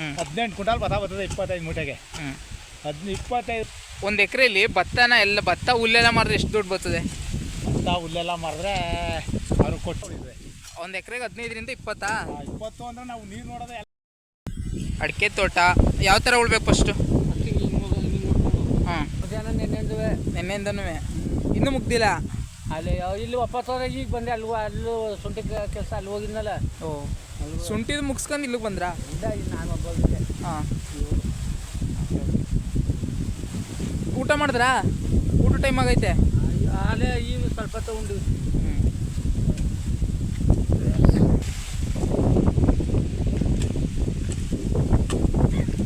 ಹ್ಮ್. ಹದಿನೆಂಟು ಕುಂಟಾಲ್ ಭತ್ತ ಬರ್ತದೆ ಇಪ್ಪತ್ತೈದು ಮೂಟೆಗೆ. ಹದಿನೈದು ಹದ್ ಇಪ್ಪತ್ತೈದು. ಒಂದು ಎಕರೆಯಲ್ಲಿ ಭತ್ತನ ಎಲ್ಲ ಭತ್ತ ಹುಲ್ಲೆಲ್ಲ ಮಾಡಿದ್ರೆ ಎಷ್ಟು ದುಡ್ಡು ಬರ್ತದೆ? ಭತ್ತ ಹುಲ್ಲೆಲ್ಲ ಮಾಡಿದ್ರೆ ಅವ್ರು ಕೊಟ್ಟು ಉಳಿತದೆ. ಒಂದು ಎಕರೆಗೆ ಹದಿನೈದರಿಂದ ಇಪ್ಪತ್ತಾ? ಆ, ಇಪ್ಪತ್ತು ಅಂದ್ರೆ ನಾವು ನೀರು ನೋಡೋದೇ ಎಲ್ಲ ಅಡಿಕೆ ತೋಟ ಯಾವ ಥರ ಉಳ್ಬೇಕು ಫಸ್ಟು ಹಾಂ ನಿನ್ನೆಯಿಂದನೂ ಇನ್ನೂ ಮುಗ್ದಿಲ್ಲ? ಅಲ್ಲಿ ಇಲ್ಲಿ ವಾಪಸ್ ಈಗ ಬಂದೆ ಅಲ್ಲಿ ಅಲ್ಲೂ ಶುಂಠಿ ಕೆಲಸ ಅಲ್ಲಿ ಹೋಗಿದ್ನಲ್ಲ. ಓ. ಶುಂಠಿದು ಮುಗಿಸ್ಕೊಂಡು ಇಲ್ಲಿಗೆ ಬಂದ್ರಾ? ಇಲ್ಲ ನಾನು ಒಬ್ಬ. ಹಾಂ. ಊಟ ಮಾಡಿದ್ರಾ? ಊಟ ಟೈಮ್ ಆಗೈತೆ? ಅಲ್ಲೇ ಈಗ ಸ್ವಲ್ಪ ತಗೊಂಡು.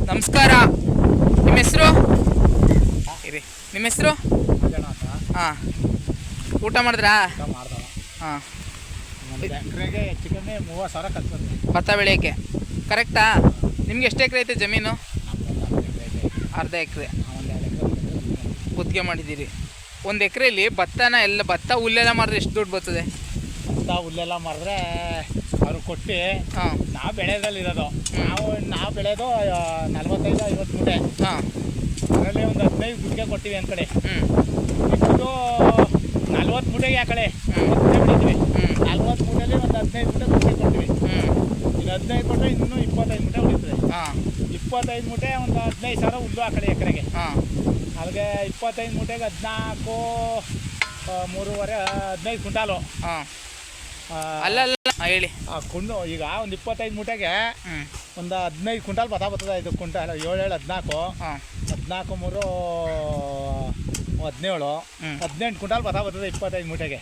ನಮಸ್ಕಾರ. ನಿಮ್ಮ ಹೆಸರು? ಇರಿ. ನಿಮ್ಮ ಹೆಸರು? ಹಾಂ. ಊಟ ಮಾಡಿದ್ರಾ? ಮಾಡ್ದವ ಹಾಂ. ಒಂದು ಎಕರೆಗೆ ಹೆಚ್ಚು ಕಮ್ಮಿ ಮೂವತ್ತು ಸಾವಿರ ಖರ್ಚು ಬರ್ತದೆ ಭತ್ತ ಬೆಳೆಯೋಕ್ಕೆ. ಕರೆಕ್ಟಾ? ನಿಮ್ಗೆ ಎಷ್ಟು ಎಕರೆ ಐತೆ ಜಮೀನು? ಅರ್ಧ ಎಕರೆ. ಗುತ್ತಿಗೆ ಮಾಡಿದ್ದೀರಿ. ಒಂದು ಎಕರೆಯಲ್ಲಿ ಭತ್ತನ ಎಲ್ಲ ಭತ್ತ ಹುಲ್ಲೆಲ್ಲ ಮಾಡಿದ್ರೆ ಎಷ್ಟು ದುಡ್ಡು ಬರ್ತದೆ? ಭತ್ತ ಹುಲ್ಲೆಲ್ಲ ಮಾಡಿದ್ರೆ ಅವ್ರು ಕೊಟ್ಟು ಹಾಂ. ನಾವು ಬೆಳೆಯೋದ್ರಲ್ಲಿ ಇರೋದು. ನಾವು ನಾವು ಬೆಳೆಯೋದು ನಲ್ವತ್ತೈದು ಐವತ್ತು ಮೂಟೆ ಹಾಂ. ಅದರಲ್ಲಿ ಒಂದು ಹದಿನೈದು ಗುಟ್ಟಿಗೆ ಕೊಟ್ಟಿವಿ ಅಂದ್ಕಡೆ ಕಡೆ. ಹ್ಞೂ ನಲ್ವತ್ತು ಮೂಟೆಗೆ ಆ ಕಡೆ. ಬೆಳಿತೀವಿ ನಲ್ವತ್ತು ಮೂಟೆಲಿ ಒಂದು ಹದಿನೈದು ಮೂಟೆ ಗುಟ್ಟಿಗೆ ಕೊಡ್ತೀವಿ. ಹ್ಞೂ ಇನ್ನು ಹದಿನೈದು ಕೊಟ್ಟರೆ ಇನ್ನೂ ಇಪ್ಪತ್ತೈದು ಮೂಟೆ ಉಳಿತದೆ. ಹಾಂ. ಇಪ್ಪತ್ತೈದು ಮೂಟೆ ಒಂದು ಹದಿನೈದು ಸಾವಿರ ಉದ್ದು ಆ ಕಡೆ ಎಕರೆಗೆ. ಹಾಂ. ಅಲ್ಲಿಗೆ ಇಪ್ಪತ್ತೈದು ಮೂಟೆಗೆ ಹದಿನಾಲ್ಕು ಮೂರುವರೆ ಹದಿನೈದು ಕ್ವಿಂಟಾಲು. ಅಲ್ಲ ಹೇಳಿ. ಆ ಕುಂಡು ಈಗ ಒಂದು ಇಪ್ಪತ್ತೈದು ಮೂಟೆಗೆ ಒಂದು ಹದಿನೈದು ಕ್ವಿಂಟಾಲ್ ಬತ್ತಾ ಬರ್ತದೆ ಇದು ಕ್ವಿಂಟಾಲ್ ಏಳು ಏಳು ಹದಿನಾಲ್ಕು. ಹಾಂ. ಹದಿನಾಲ್ಕು ಮೂರು ಹದಿನೇಳು. ಹದಿನೆಂಟು ಕುಂಟಾಲ್ ಭತ್ತ ಬರ್ತದೆ ಇಪ್ಪತ್ತೈದು ಮೂಟೆಗೆ.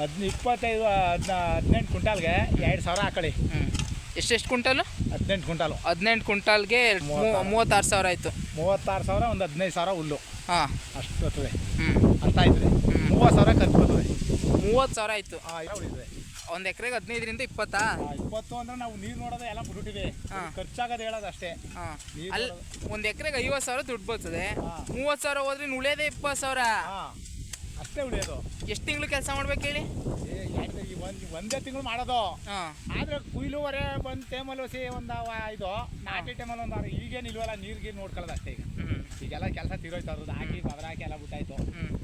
ಹದಿನ ಇಪ್ಪತ್ತೈದು ಹದಿನ ಹದಿನೆಂಟು ಕುಂಟಾಲ್ಗೆ ಎರಡು ಸಾವಿರ ಹಾಕೊಳ್ಳಿ ಎಷ್ಟೆಷ್ಟು ಕುಂಟಾಲು ಹದಿನೆಂಟು ಕುಂಟಾಲು ಹದಿನೆಂಟು ಕುಂಟಾಲ್ಗೆ ಮೂವತ್ತಾರು. ಸಾವಿರ ಆಯಿತು. ಮೂವತ್ತಾರು ಸಾವಿರ ಒಂದು ಹದಿನೈದು ಸಾವಿರ ಹುಲ್ಲು. ಹಾಂ. ಅಷ್ಟು ಬರ್ತದೆ. ಹ್ಞೂ ಅಂತ ರೀ ಮೂವತ್ತು ಸಾವಿರ ಖರ್ಚು ಬರ್ತದೆ. ಮೂವತ್ತು ಸಾವಿರ ಆಯಿತು. ಹಾಂ ಇದೆ ಉಳಿತದೆ. ಒಂದು ಎಕರೆಗೆ ಹದಿನೈದರಿಂದ ಇಪ್ಪತ್ತಾ? ಆ, ಇಪ್ಪತ್ತು ಅಂದ್ರೆ ನಾವು ನೀರು ನೋಡೋದೇ ಎಲ್ಲ ಬಿಟ್ಬಿಟ್ಟಿವಿ. ಖರ್ಚಾಗದ ಹೇಳೋದಷ್ಟೇ ಹೇಳೋದು ಅಷ್ಟೇ. ಅಲ್ಲಿ ಒಂದು ಎಕರೆಗೆ ಐವತ್ತು ಸಾವಿರ ದುಡ್ಡು ಬರ್ತದೆ. ಮೂವತ್ ಮೂವತ್ತು ಸಾವಿರ ಹೋದ್ರೆ ಉಳಿಯೋದೇ ಇಪ್ಪತ್ತು ಸಾವಿರ. ಅಷ್ಟೇ ಉಳಿಯೋದು. ಎಷ್ಟು ತಿಂಗಳು ಕೆಲಸ ಮಾಡ್ಬೇಕು ಹೇಳಿ? ಒಂದು ಒಂದೇ ತಿಂಗಳು ಮಾಡೋದು. ಆದ್ರೆ ಕುಯ್ಲುವರೆ ಬಂದು ಟೈಮಲ್ಲಿ ಹೊಸಿ ಒಂದು ಇದು ನಾಟಿ ಟೈಮಲ್ಲಿ ಒಂದು ಈಗೇನು ಇಲ್ವಲ್ಲ ನೀರ್ ಗೀರು ನೋಡ್ಕೊಳ್ಳೋದು ಅಷ್ಟೇ ಈಗ. ಈಗೆಲ್ಲ ಕೆಲಸ ತೀರೋಯ್ತು ಅದ್ರದ್ದು ಹಾಕಿ ಗೊಬ್ಬರ ಹಾಕಿ ಎಲ್ಲ ಬಿಟ್ಟಾಯ್ತು.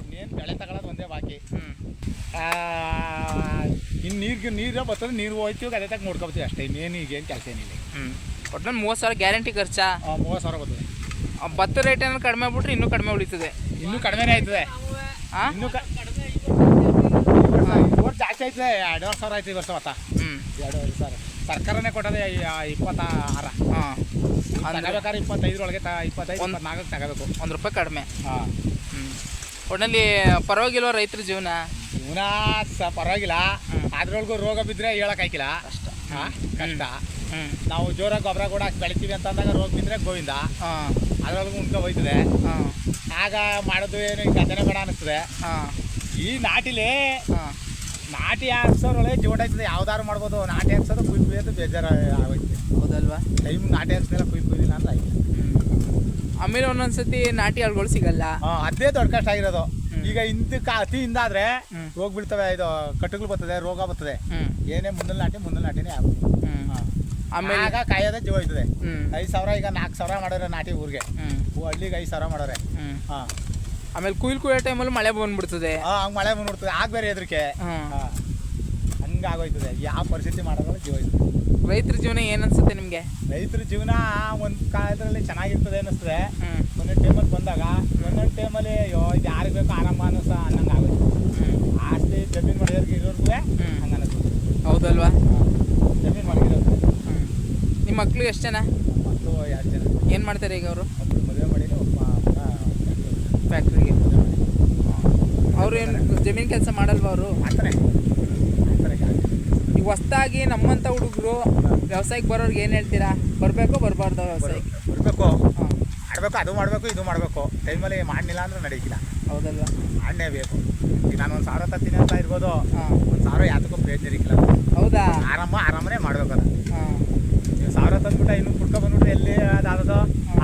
ಇನ್ನೇನು ಬೆಳೆ ತಗೊಳ್ಳೋದು ಒಂದೇ ಬಾಕಿ. ಹ್ಞೂ ಇನ್ನು ನೀರಿಗೆ ನೀರು ಬರ್ತದೆ ನೀರು ಹೋಯ್ತು ಅದೇ ತಕ್ಕ ನೋಡ್ಕೊಬತ್ತೀವಿ ಅಷ್ಟೇ. ಇನ್ನೇನು ಈಗೇನು ಕೆಲಸ ಏನಿಲ್ಲ. ಹ್ಞೂ ಒಟ್ನಲ್ಲಿ ಮೂವತ್ತು ಸಾವಿರ ಗ್ಯಾರಂಟಿ ಖರ್ಚಾ? ಆ, ಮೂವತ್ತು ಸಾವಿರ ಬರ್ತದೆ. ಆ, ಭತ್ತ ರೇಟ್ ಏನಾದ್ರು ಕಡಿಮೆ ಬಿಟ್ರೆ ಇನ್ನೂ ಕಡಿಮೆ ಉಳಿತದೆ. ಇನ್ನೂ ಕಡಿಮೆನೇ ಆಯ್ತದೆ. ಹಾಂ ಇನ್ನೂ ಕ ಈ ವರ್ಷ ಜಾಸ್ತಿ ಆಯ್ತದೆ. ಎರಡೂವರೆ ಸಾವಿರ ಆಯ್ತು ಈ ವರ್ಷ ಮತ್ತ ಹ್ಞೂ ಎರಡೂವರೆ ಸಾವಿರ. ಸರ್ಕಾರನೇ ಕೊಟ್ಟದೆ ಇಪ್ಪತ್ತಾರ. ಹಾಂ. ಅಂದರೆ ತಗೋಬೇಕಾದ್ರೆ ಇಪ್ಪತ್ತೈದರೊಳಗೆ ತ ಇಪ್ಪತ್ತೈದು ಒಂದು ನಾಲ್ಕು ತಗೋಬೇಕು. ಒಂದು ರೂಪಾಯಿ ಕಡಿಮೆ. ಹಾಂ. ಹ್ಞೂ ಒಟ್ಟಿನಲ್ಲಿ ಪರವಾಗಿಲ್ವ ರೈತರ ಜೀವನ? ಇವನ ಪರವಾಗಿಲ್ಲ. ಅದ್ರೊಳಗೂ ರೋಗ ಬಿದ್ದರೆ ಹೇಳೋಕ್ಕಾಗಿಲ್ಲ ಕಷ್ಟ. ಹಾಂ? ಕಷ್ಟ. ನಾವು ಜೋರಾಗಿ ಗೊಬ್ಬರ ಕೂಡ ಹಾಕಿ ಬೆಳಿತೀವಿ ಅಂತ ಅಂದಾಗ ರೋಗ ಬಿದ್ದರೆ ಗೋವಿಂದ. ಹಾಂ. ಅದ್ರೊಳಗೂ ಉಣ್ಕೊ ಹೋಯ್ತದೆ. ಆಗ ಮಾಡೋದು ಏನು ಗದ್ದೆನೇ ಬೇಡ ಅನಿಸ್ತದೆ. ಹಾಂ. ಈ ನಾಟಿಲಿ ಹಾಂ. ನಾಟಿ ಹಾಕ್ಸೋರೊಳಗೆ ಜೀವನ ಆಯ್ತದೆ. ಯಾವ್ದಾರು ಮಾಡ್ಬೋದು. ನಾಟಿ ಹಾಕ್ಸೋದು ಕುಯ್ ಕುಯ್ಯೋದು ಬೇಜಾರು ಆಗೋಯ್ತು ಹೌದಲ್ವಾ? ಟೈಮ್ ನಾಟಿ ಹಾಕ್ಸಿದ್ರೆ ಕುಯ್ ಕುಯ್ದಿಲ್ಲ ಅಂತ ಆಯ್ತು. ಆಮೇಲೆ ಒಂದೊಂದ್ಸತಿ ನಾಟಿ ಆಳುಗಳು ಸಿಗಲ್ಲ. ಅದೇ ದೊಡ್ಡ ಕಷ್ಟ ಆಗಿರೋದು. ಈಗ ಇಂದಕ್ಕೆ ಅತಿ ಹಿಂದಾದ್ರೆ ಹೋಗ್ಬಿಡ್ತವೆ ಇದು ಕಟ್ಟುಗಳು ಬರ್ತದೆ ರೋಗ ಬರ್ತದೆ. ಏನೇ ಮುಂದಲ್ ನಾಟಿ ಮುಂದಲ್ ನಾಟಿನೇ ಆಗುತ್ತೆ. ಆಮೇಲೆ ಆಗ ಕಾಯೋದೇ ಜೀವ ಇದ್ದದೆ ಐದು ಸಾವಿರ ಈಗ ನಾಲ್ಕು ಸಾವಿರ ಮಾಡೋರೆ ನಾಟಿ ಊರಿಗೆ. ಹಳ್ಳಿಗೆ ಐದು ಸಾವಿರ ಮಾಡೋರೆ ಹಾಂ. ಆಮೇಲೆ ಕುಯ್ಲು ಕುಯ್ಯೋ ಟೈಮಲ್ಲಿ ಮಳೆ ಬಂದ್ಬಿಡ್ತದೆ. ಹಾಂ ಹಂಗೆ ಮಳೆ ಬಂದ್ಬಿಡ್ತದೆ. ಆಗ ಬೇರೆ ಎದ್ರಿಕೆ ಹಂಗೆ ಆಗೋಯ್ತದೆ. ಯಾವ ಪರಿಸ್ಥಿತಿ ಮಾಡೋದ್ರಲ್ಲಿ ಜೀವ ಇದೆ ರೈತರ ಜೀವನ ಏನು ಅನ್ಸುತ್ತೆ ನಿಮಗೆ? ರೈತರ ಜೀವನ ಒಂದು ಕಾಲದಲ್ಲಿ ಚೆನ್ನಾಗಿರ್ತದೆ ಅನ್ನಿಸ್ತದೆ ಹ್ಞೂ ಒಂದೊಂದು ಟೈಮಲ್ಲಿ ಬಂದಾಗ ಒಂದೊಂದು ಟೈಮಲ್ಲಿ ಅಯ್ಯೋ ಇದು ಯಾರಿಗೆ ಬೇಕು ಆರಾಮ ಅನ್ನಿಸ ಅನ್ನಂಗೆ ಆಗುತ್ತೆ. ಆಸ್ತಿ ಜಮೀನು ಮಾಡಿದವ್ರಿಗೆ ಇರೋರ್ಗೂ ಹಂಗೆ ಹ್ಞೂ ಅನ್ನಿಸ್ತದೆ ಹೌದಲ್ವಾ? ಜಮೀನು ಮಾಡಿರೋದು ನಿಮ್ಮ ಮಕ್ಕಳು ಎಷ್ಟು ಜನ? ಮಕ್ಕಳು ಎರಡು ಜನ. ಏನು ಮಾಡ್ತಾರೆ ಈಗ ಅವರು? ಒಬ್ಬರು ಮದುವೆ ಮಾಡಿಲ್ಲ ಒಬ್ಬ ಫ್ಯಾಕ್ಟ್ರಿಗೆ ಮದುವೆ ಏನು ಜಮೀನು ಕೆಲಸ ಮಾಡಲ್ವಾ ಅವರು? ಮಾಡ್ತಾನೆ ಈಗ ಹೊಸ್ದಾಗಿ ನಮ್ಮಂಥ ಹುಡುಗರು ವ್ಯವಸಾಯಕ್ಕೆ ಬರೋರ್ಗೆ ಏನು ಹೇಳ್ತೀರಾ? ಬರಬೇಕು ಬರಬಾರ್ದು ವ್ಯವಸಾಯಕ್ಕೆ? ಬರಬೇಕು. ಮಾಡಬೇಕು ಅದು ಮಾಡಬೇಕು ಇದು ಮಾಡಬೇಕು. ಟೈಮಲ್ಲಿ ಮಾಡಲಿಲ್ಲ ಅಂದ್ರೆ ನಡೆಯಕ್ಕಿಲ್ಲ ಹೌದಲ್ವಾ? ಮಾಡಲೇ ಬೇಕು ಈಗ ನಾನು ಒಂದು ಸಾವಿರ ತತ್ತೀನಿ ಅಂತ ಇರ್ಬೋದು. ಒಂದು ಸಾವಿರ ಯಾತಕ್ಕೂ ಪ್ರಯತ್ನ ಇರಲಿಲ್ಲ ಹೌದಾ? ಆರಾಮ ಆರಾಮನೇ ಮಾಡ್ಬೇಕು ಅದು ನೀವು ಸಾವಿರ ತಂದ್ಬಿಟ್ಟು ಇನ್ನು ಕುಡ್ಕೊ ಬಂದ್ಬಿಟ್ರೆ ಎಲ್ಲಿ ಅದಾದದು?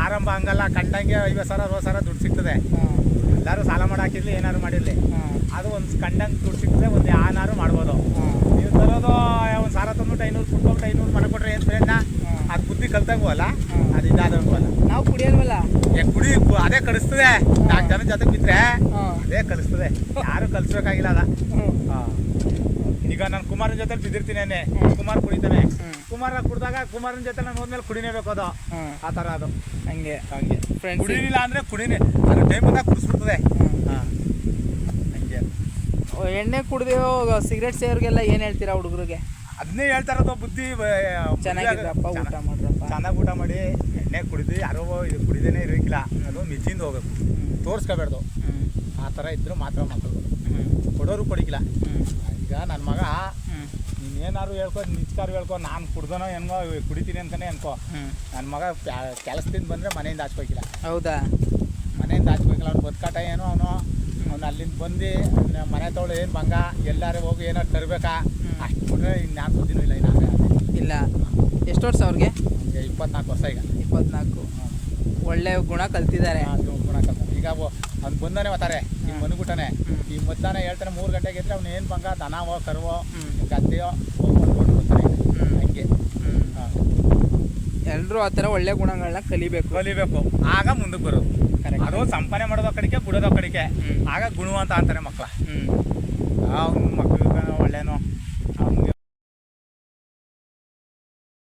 ಆರಂಭ ಹಂಗಲ್ಲ ಕಂಡಂಗೆ ಐವತ್ತು ಸಾವಿರ ಅರವತ್ತು ಸಾವಿರ ದುಡ್ಡು ಸಿಗ್ತದೆ. ಎಲ್ಲರೂ ಸಾಲ ಮಾಡಿ ಹಾಕಿರ್ಲಿ ಏನಾದ್ರು ಮಾಡಿರಲಿ. ಅದು ಒಂದು ಕಂಡಂಗೆ ದುಡ್ಡು ಸಿಗ್ತದೆ ಒಂದು ಯಾನಾರು ಮಾಡ್ಬೋದು. ನೀವು ತರೋದು ಒಂದು ಸಾವಿರ ತಂದ್ಬಿಟ್ಟು ಐನೂರು ಕುಡ್ಕೊಬಿಟ್ಟು ಐನೂರು ಮಾಡಿಕೊಟ್ರೆ ಏನು ಪ್ರಯತ್ನ ಬುದ್ಧಿ ಕಲ್ತಂಗಲ್ಲ ಹ್ಮ್. ಅದು ನಾವು ಕುಡಿಯಲ್ವಲ್ಲ? ಕುಡಿ ಅದೇ ಕಲಿಸ್ತದೆ. ನಾಲ್ಕು ಜನ ಜೊತೆ ಬಿದ್ರೆ ಅದೇ ಕಲಿಸ್ತದೆ. ಯಾರು ಕಲಿಸ್ಬೇಕಾಗಿಲ್ಲ ಅದ. ಈಗ ನಾನು ಕುಮಾರನ ಜೊತೆ ಬಿದ್ದಿರ್ತೀನಿ. ಕುಮಾರ್ ಕುಡಿತಾನೆ. ಕುಮಾರ ಕುಡಿದಾಗ ಕುಮಾರನ ಜೊತೆ ನಾನು ಹೋದ್ಮೇಲೆ ಕುಡಿನೇಬೇಕು ಅದು. ಆ ಥರ ಅದು. ಹಂಗೆ. ಹಂಗೆ. ಕುಡಿಲಿಲ್ಲ ಅಂದ್ರೆ ಕುಡಿನೇ ಅದು ಟೈಮ್ ಬಂದಾಗ ಕುಡಿಸ್ಬಿಡ್ತದೆ. ಹಂಗೆ. ಓ, ಎಣ್ಣೆ ಕುಡಿದು ಸಿಗರೇಟ್ ಸೇವ್ರಿಗೆಲ್ಲ ಏನು ಹೇಳ್ತೀರಾ ಹುಡುಗರಿಗೆ? ಅದನ್ನೇ ಹೇಳ್ತಾ ಇರೋದು ಬುದ್ಧಿ ಚೆನ್ನಾಗಿದ್ರಪ್ಪ ಊಟ ಮಾಡ್ರಪ್ಪ. ಚೆನ್ನಾಗಿ ಊಟ ಮಾಡಿ ಎಣ್ಣೆ ಕುಡಿದು ಯಾರೋ ಇದು ಕುಡಿದೇನೆ ಇರೋಕ್ಕಿಲ್ಲ ಅದು ಮಿಚ್ಚಿಂದ ಹೋಗ್ಬೇಕು. ತೋರಿಸ್ಕೋಬಾರ್ದು ಆ ಥರ ಇದ್ರು ಮಾತ್ರ ಮಕ್ಕಳು. ಕೊಡೋರು ಕೊಡಿಕಿಲ್ಲ ಈಗ ನನ್ನ ಮಗ ನೀನೇನಾದ್ರು ಹೇಳ್ಕೊ ನಿಜ್ಕಾರು ಹೇಳ್ಕೊ ನಾನು ಕುಡ್ದನೋ ಏನೋ ಕುಡಿತೀನಿ ಅಂತಾನೆ ಅನ್ಕೋ. ನನ್ನ ಮಗ ಕೆಲಸದಿಂದ ಬಂದರೆ ಮನೆಯಿಂದ ಹಾಚ್ಕೋಕಿಲ್ಲ ಹೌದಾ? ಮನೆಯಿಂದ ಹಾಚ್ಕೋಕಿಲ್ಲ ಅವ್ನು ಬದುಕಾಟ ಏನೋ ಅವನು. ಅವ್ನು ಅಲ್ಲಿಂದ ಬಂದು ಮನೆ ತೊಗೊಳು ಏನು ಬಂಗ ಎಲ್ಲಾರು ಹೋಗಿ ಏನಾರು ತರಬೇಕಾ? ಇಲ್ಲ ಇನ್ನು ಇಲ್ಲ. ಎಷ್ಟು ವರ್ಷ ಅವ್ರಿಗೆ? ಇಪ್ಪತ್ನಾಲ್ಕು ವರ್ಷ ಈಗ. ಇಪ್ಪತ್ನಾಲ್ಕು. ಒಳ್ಳೆ ಗುಣ ಕಲ್ತಿದ್ದಾರೆ. ಗುಣ ಕಲ್ತಾರೆ ಈಗ ಅವ್ನು ಬಂದಾನೆ ಓದ್ತಾರೆ ಈಗ ಬಂದ್ಬಿಟ್ಟಾನೆ. ಈಗ ಮಧ್ಯಾಹ್ನ ಹೇಳ್ತಾನೆ ಮೂರು ಗಂಟೆಗೆ ಇದ್ರೆ ಅವ್ನು ಏನು ಬಂಗ ದನವೋ ಕರುವೋ. ಗದ್ದೆಯೋ ಹೋಗ್ಕೊಂಡು ಹಂಗೆ. ಎಲ್ಲರೂ ಆ ಥರ ಒಳ್ಳೆ ಗುಣಗಳನ್ನ ಕಲಿಬೇಕು. ಕಲಿಬೇಕು. ಆಗ ಮುಂದಕ್ಕೆ ಬರೋದು. ಕರೆಕ್ಟ್ ಅದು ಸಂಪಾದನೆ ಮಾಡೋದು ಕಡೆಗೆ ಬಿಡೋದೋ ಕಡೆಗೆ. ಆಗ ಗುಣವಂತ ಅಂತಾರೆ ಮಕ್ಕಳ ಹ್ಞೂ ಅವ್ನ ಮಕ್ಕಳು ಒಳ್ಳೆನೋ